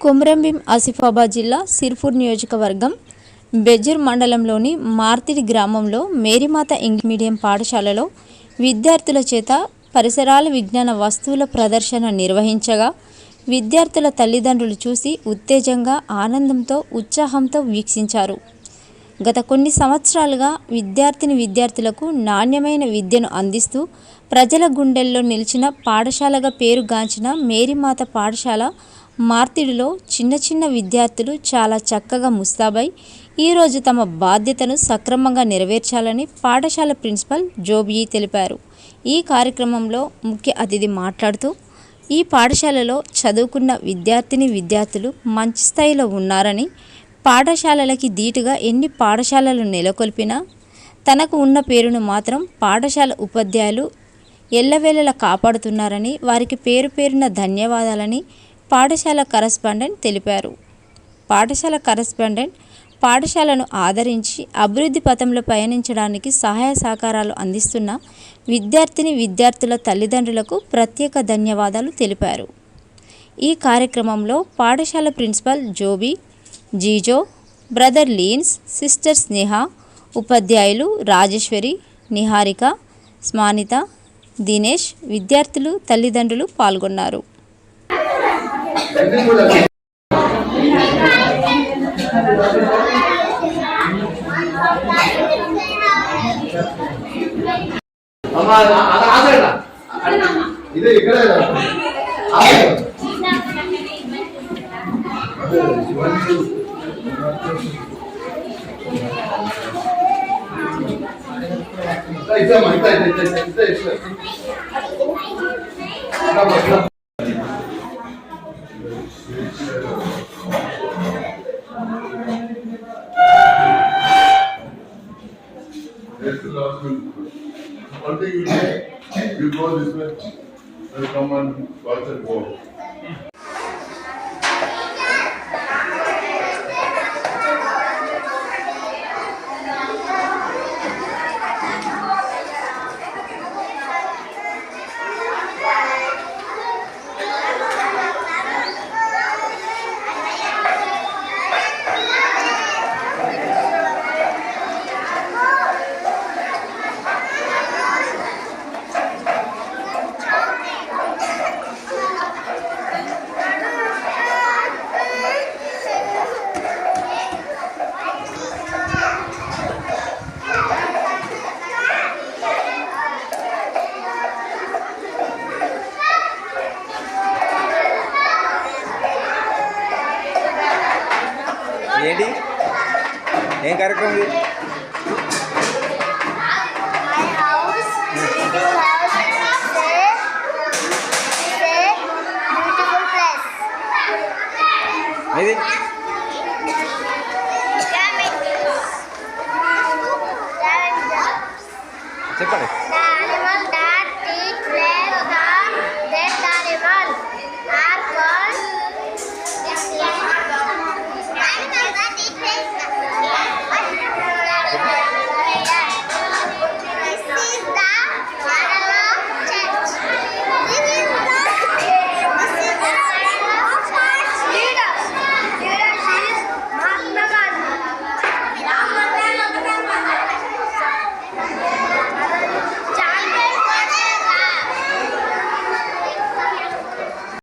కుమ్రంభీం ఆసిఫాబాద్ జిల్లా సిర్పూర్ నియోజకవర్గం బెజూర్ మండలంలోని మార్తిడి గ్రామంలో మేరీమాత ఇంగ్లీష్ మీడియం పాఠశాలలో విద్యార్థుల చేత పరిసరాల విజ్ఞాన వస్తువుల ప్రదర్శన నిర్వహించగా విద్యార్థుల తల్లిదండ్రులు చూసి ఉత్తేజంగా ఆనందంతో ఉత్సాహంతో వీక్షించారు. గత కొన్ని సంవత్సరాలుగా విద్యార్థిని విద్యార్థులకు నాణ్యమైన విద్యను అందిస్తూ ప్రజల గుండెల్లో నిలిచిన పాఠశాలగా పేరుగాంచిన మేరీమాత పాఠశాల మార్తిడిలో చిన్న చిన్న విద్యార్థులు చాలా చక్కగా ముస్తాబై ఈరోజు తమ బాధ్యతను సక్రమంగా నెరవేర్చాలని పాఠశాల ప్రిన్సిపల్ జోబియి తెలిపారు. ఈ కార్యక్రమంలో ముఖ్య అతిథి మాట్లాడుతూ ఈ పాఠశాలలో చదువుకున్న విద్యార్థిని విద్యార్థులు మంచి స్థాయిలో ఉన్నారని పాఠశాలలకి ధీటుగా ఎన్ని పాఠశాలలు నెలకొల్పినా తనకు ఉన్న పేరును మాత్రం పాఠశాల ఉపాధ్యాయులు ఎల్లవేళలా కాపాడుతున్నారని వారికి పేరు పేరున ధన్యవాదాలని పాఠశాల కరస్పాండెంట్ తెలిపారు. పాఠశాల కరస్పాండెంట్ పాఠశాలను ఆదరించి అభివృద్ధి పథంలో పయనించడానికి సహాయ సహకారాలు అందిస్తున్న విద్యార్థిని విద్యార్థుల తల్లిదండ్రులకు ప్రత్యేక ధన్యవాదాలు తెలిపారు. ఈ కార్యక్రమంలో పాఠశాల principal Joby Jijo brother Leens sister Sneha ఉపాధ్యాయులు రాజేశ్వరి నిహారిక స్మానిత దినేష్ విద్యార్థులు తల్లిదండ్రులు పాల్గొన్నారు. ఇదే ఇక్కడే కదా. ఆగే. అదే, one, two. That's the last one. One thing you do, you go this way, and come and watch it go. ఏంటి ఏం కార్యక్రమం ఇది ఇది చెప్పండి